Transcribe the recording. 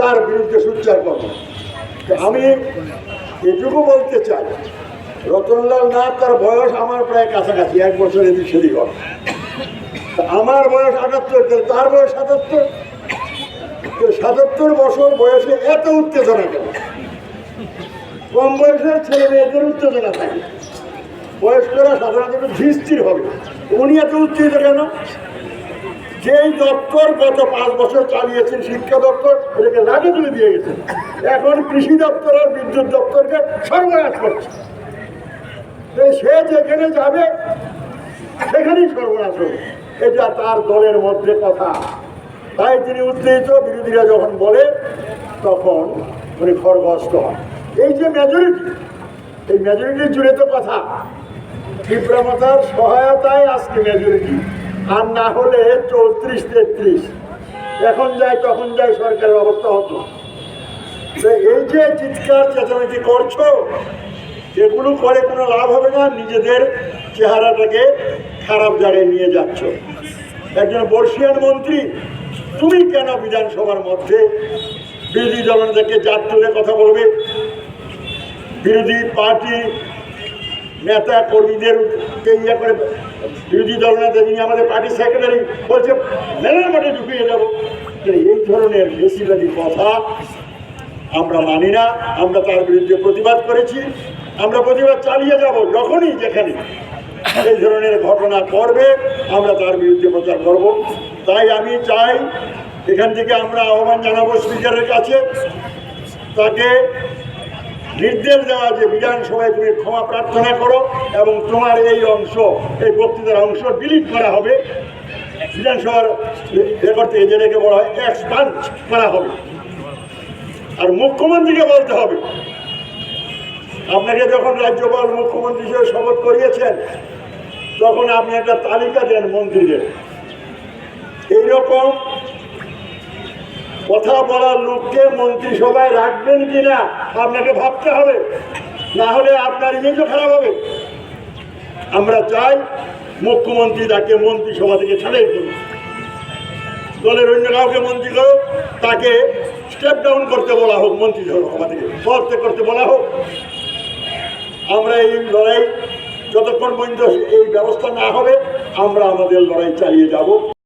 তার বিরুদ্ধে সুচ্চার করব। আমি এটুকু বলতে চাই, রতনলাল নাথ তার বয়স আমার প্রায় কাছাকাছি, এক বছর এদিক সেদিক আমার বয়স আটাত্তর তার বয়স সাতাত্তর? সাতাত্তর বছর বয়সে এত উত্তেজনা কেন? কম বয়সের ছেলে মেয়েদের উত্তেজনা থাকে। বয়স্করা সাধারণত একটু ধীর হবে। উনি এত উত্তেজিত কেন? যেই দপ্তর গত পাঁচ বছর চালিয়েছেন শিক্ষা দপ্তর ওদেরকে লাগে তুলে দিয়ে গেছেন এখন কৃষি দপ্তর আর বিদ্যুৎ দপ্তরকে সর্বনাশ করছে। সে যেখানে যাবে, সেখানেই সর্বনাশ হবে। এটা তার দলের মধ্যে কথা। তাই তিনি উত্তেজিত বিরোধীরা যখন বলে, তখন উনি খড়গস্ত হন। এই যে মেজরিটি এই মেজরিটির জুড়ে তো কথা। তীব্রমতার সহায়তায় আজকে মেজরিটি আর না হলে চৌত্রিশ, তেত্রিশ। এখন যায়, তখন যায়, সরকারের অবস্থা হতো। এই যে চিৎকার, চেঁচামেচি করছ, এগুলো করে কোনো লাভ হবে না, নিজেদের চেহারাটাকে খারাপ জায়গায় নিয়ে যাচ্ছ। একজন বর্ষিয়ান মন্ত্রী, তুমি কেন বিধানসভার মধ্যে বিরোধী দলনেতাকে জাত তুলে কথা বলবে? বিরোধী পার্টি নেতা কর্মীদেরকে ইয়ে করে বিরোধী দল নেতা যিনি আমাদের পার্টির সেক্রেটারি বলছে, মেলার মাঠে ঢুকিয়ে যাব এই ধরনের বেশিরভাগই কথা আমরা মানি না। আমরা তার বিরুদ্ধে প্রতিবাদ করেছি। আমরা প্রতিবাদ চালিয়ে যাব যখনই, যেখানে এই ধরনের ঘটনা করবে আমরা তার বিরুদ্ধে প্রচার করব। তাই আমি চাই এখান থেকে আমরা আহ্বান জানাব স্পিকারের কাছে, তাকে নির্দেশ দেওয়া যে বিধানসভায় তুমি ক্ষমা প্রার্থনা করো এবং তোমার এই অংশ, এই বক্তৃতার অংশ ডিলিট করা হবে। বিধানসভার রেকর্ড থেকে যেটাকে বলা হয় এক্সপান্ড করা হবে। আর মুখ্যমন্ত্রীকে বলতে হবে, আপনাকে যখন রাজ্যপাল মুখ্যমন্ত্রী হিসেবে শপথ করিয়েছেন, তখন আপনি একটা তালিকা দেন মন্ত্রীদের। এইরকম কথা বলার লোককে মন্ত্রিসভায় রাখবেন কিনা আপনাকে ভাবতে হবে। না হলে আপনার ইমেজও খারাপ হবে। আমরা চাই মুখ্যমন্ত্রী তাকে মন্ত্রিসভা থেকে ছাড়াই করুন দলের অন্য কাউকে মন্ত্রী করো তাকে স্টেপ ডাউন করতে বলা হোক মন্ত্রিসভা থেকে পদত্যাগ করতে বলা হোক। আমরা এই লড়াই যতক্ষণ পর্যন্ত এই ব্যবস্থা না হবে, আমরা আমাদের লড়াই চালিয়ে যাব।